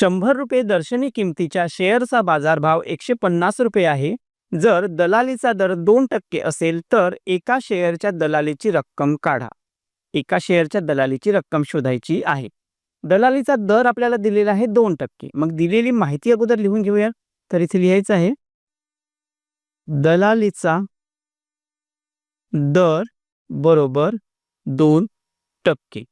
शंभर रुपये दर्शनी किमतीच्या शेअरचा बाजारभाव एकशे पन्नास रुपये आहे. जर दलालीचा दर दोन टक्के असेल तर एका शेअरच्या दलालीची रक्कम काढा. एका शेअरच्या दलालीची रक्कम शोधायची आहे. दलालीचा दर आपल्याला दिलेला आहे दोन टक्के. मग दिलेली माहिती अगोदर लिहून घेऊया. तर इथे लिहायचं आहे. दलालीचा दर बरोबर दोन टक्के.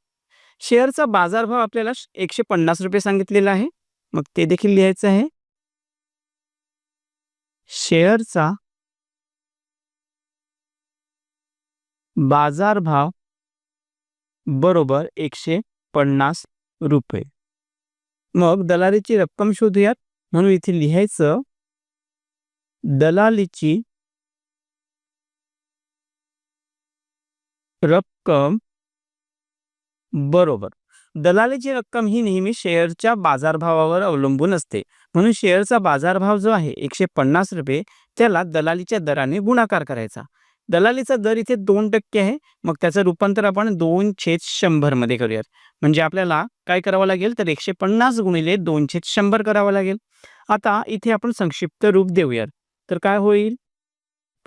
शेअरचा बाजारभाव आपल्याला एकशे पन्नास रुपये सांगितलेला आहे. मग ते देखील लिहायचं आहे. शेअरचा बाजारभाव बरोबर एकशे पन्नास रुपये. मग दलालीची रक्कम शोधूयात. म्हणून इथे लिहायचं दलालीची रक्कम बरोबर दलालीची रक्कम ही नेहमी शेअरच्या बाजारभावावर अवलंबून असते. म्हणून शेअरचा बाजारभाव जो आहे एकशे पन्नास रुपये त्याला दलालीच्या दराने गुणाकार करायचा. दलालीचा दर इथे दोन टक्के आहे. मग त्याचं रूपांतर आपण दोन छेद शंभरमध्ये करूयात. म्हणजे आपल्याला काय करावं लागेल? तर एकशे पन्नास गुणिले दोन छेद शंभर करावं लागेल. आता इथे आपण संक्षिप्त रूप देऊयात. तर काय होईल?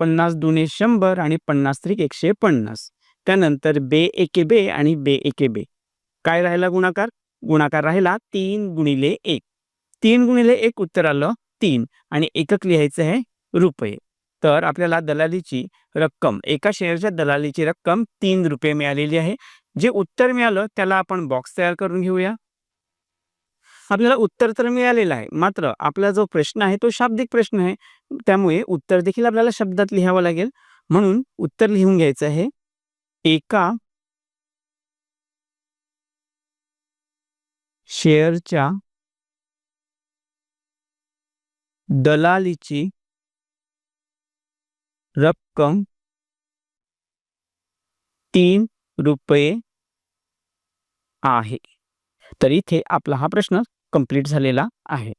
पन्नास दुने शंभर आणि पन्नास त्रिक एकशे पन्नास. त्यानंतर बे एके बे आणि बे एके बे. काय राहिला गुणाकार? गुणाकार राहिला तीन गुणिले एक. तीन गुणिले एक उत्तर आलं तीन आणि एकक लिहायचं आहे रुपये. तर आपल्याला दलालीची रक्कम एका शेअरच्या दलालीची रक्कम तीन रुपये मिळालेली आहे. जे उत्तर मिळालं त्याला आपण बॉक्स तयार करून घेऊया. आपल्याला उत्तर तर मिळालेलं आहे मात्र आपला जो प्रश्न आहे तो शाब्दिक प्रश्न आहे. त्यामुळे उत्तर देखील आपल्याला शब्दात लिहावं लागेल. म्हणून उत्तर लिहून घ्यायचं आहे. एका शेअरच्या दलालीची रक्कम तीन रुपये आहे. तर इथे आपला हा प्रश्न कंप्लीट झालेला आहे.